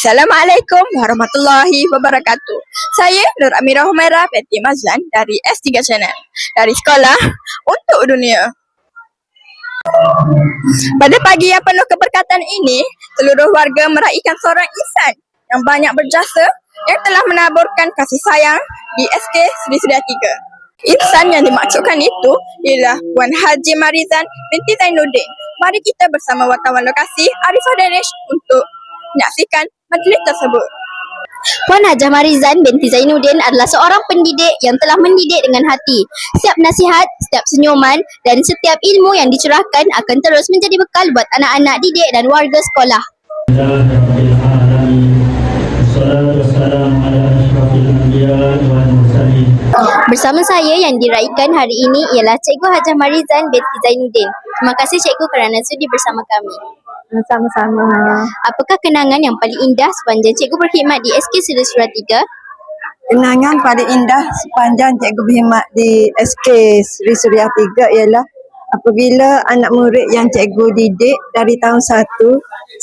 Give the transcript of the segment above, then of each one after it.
Assalamualaikum warahmatullahi wabarakatuh. Saya Nur Amirah Humairah binti Mazlan dari S3 Channel dari Sekolah Untuk Dunia. Pada pagi yang penuh keberkatan ini, seluruh warga meraihkan seorang insan yang banyak berjasa yang telah menaburkan kasih sayang di SK Sri Suria 3. Insan yang dimaksudkan itu ialah Puan Haji Marizan binti Zainuddin. Mari kita bersama wartawan lokasi Arifah Danish untuk menyaksikan majlis tersebut. Puan Hajah Marizan binti Zainuddin adalah seorang pendidik yang telah mendidik dengan hati. Setiap nasihat, setiap senyuman dan setiap ilmu yang dicurahkan akan terus menjadi bekal buat anak-anak didik dan warga sekolah. Bersama saya yang diraihkan hari ini ialah Cikgu Hajah Marizan binti Zainuddin. Terima kasih Cikgu kerana sudi bersama kami. Sama-sama. Apakah kenangan yang paling indah sepanjang Cikgu berkhidmat di SK Seri Surat 3? Kenangan paling indah sepanjang cikgu berkhidmat di SK Sri Suria 3 ialah apabila anak murid yang cikgu didik dari tahun 1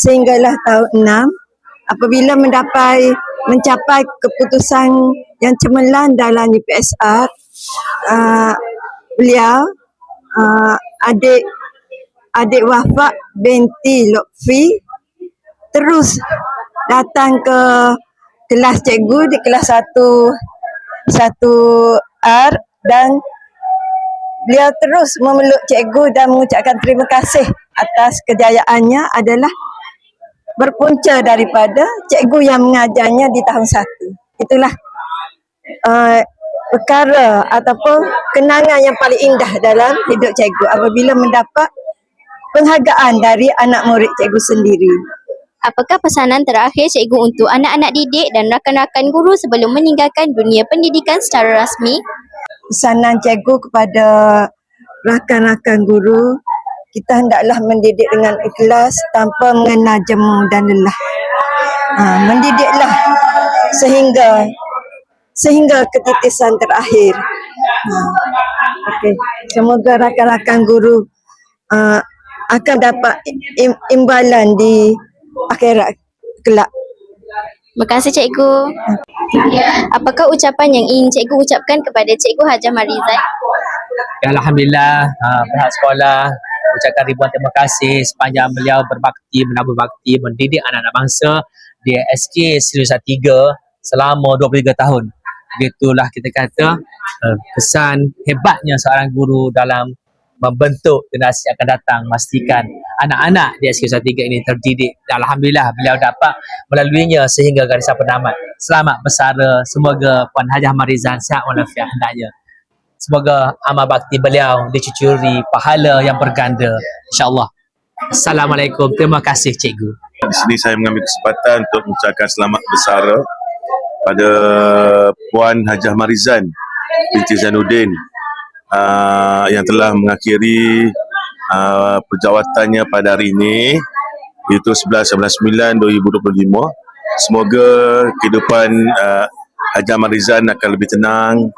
sehinggalah tahun 6 apabila mendapat mencapai keputusan yang cemerlang dalam UPSR uh, beliau uh, adik adik wafak binti Lutfi terus datang ke kelas cikgu di kelas 1 satu R dan beliau terus memeluk cikgu dan mengucapkan terima kasih atas kejayaannya adalah berpunca daripada cikgu yang mengajarnya di tahun satu. Itulah uh, perkara ataupun kenangan yang paling indah dalam hidup cikgu apabila mendapat penghargaan dari anak murid cikgu sendiri. Apakah pesanan terakhir Cikgu untuk anak-anak didik dan rakan-rakan guru sebelum meninggalkan dunia pendidikan secara rasmi? pesanan cikgu kepada rakan-rakan guru kita hendaklah mendidik dengan ikhlas tanpa mengenal jemu dan lelah. Ha, mendidiklah sehingga sehingga ketitisan terakhir. Ha, okay. Semoga rakan-rakan guru uh, akan dapat im- imbalan di akhirat kelak. Terima kasih Cikgu. Apakah ucapan yang ingin Cikgu ucapkan kepada Cikgu Hajah Marizan? Ya, Alhamdulillah uh, pihak sekolah ucapkan ribuan terima kasih sepanjang beliau berbakti, menabur bakti, mendidik anak-anak bangsa di SK Nusa 3 selama 23 tahun. Begitulah kita kata uh, kesan hebatnya seorang guru dalam membentuk generasi yang akan datang memastikan anak-anak di SK Nusa 3 ini terdidik. Dan Alhamdulillah beliau dapat melaluinya sehingga garisan penamat. Selamat bersara. Semoga Puan Hajah Marizan sihat walafiat hendaknya. Semoga amal bakti beliau dicucuri pahala yang berganda. InsyaAllah. Assalamualaikum. Terima kasih cikgu. Di sini saya mengambil kesempatan untuk mengucapkan selamat bersara pada Puan Hajah Marizan binti Zainuddin uh, yang telah mengakhiri uh, perjawatannya pada hari ini iaitu 11-9 2025. Semoga kehidupan uh, Hajah Marizan akan lebih tenang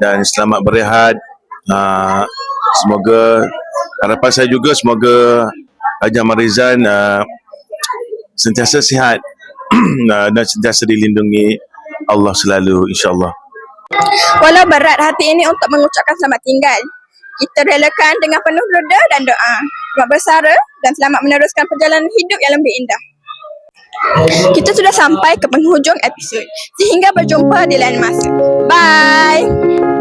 dan selamat berehat. Uh, semoga harapan saya juga semoga Hajah Marizan uh, sentiasa sihat dan sentiasa dilindungi Allah selalu insyaAllah. Walau berat hati ini untuk mengucapkan selamat tinggal, kita relakan dengan penuh reda dan doa. Selamat bersara dan selamat meneruskan perjalanan hidup yang lebih indah. Kita sudah sampai ke penghujung episod. Sehingga berjumpa di lain masa. Bye!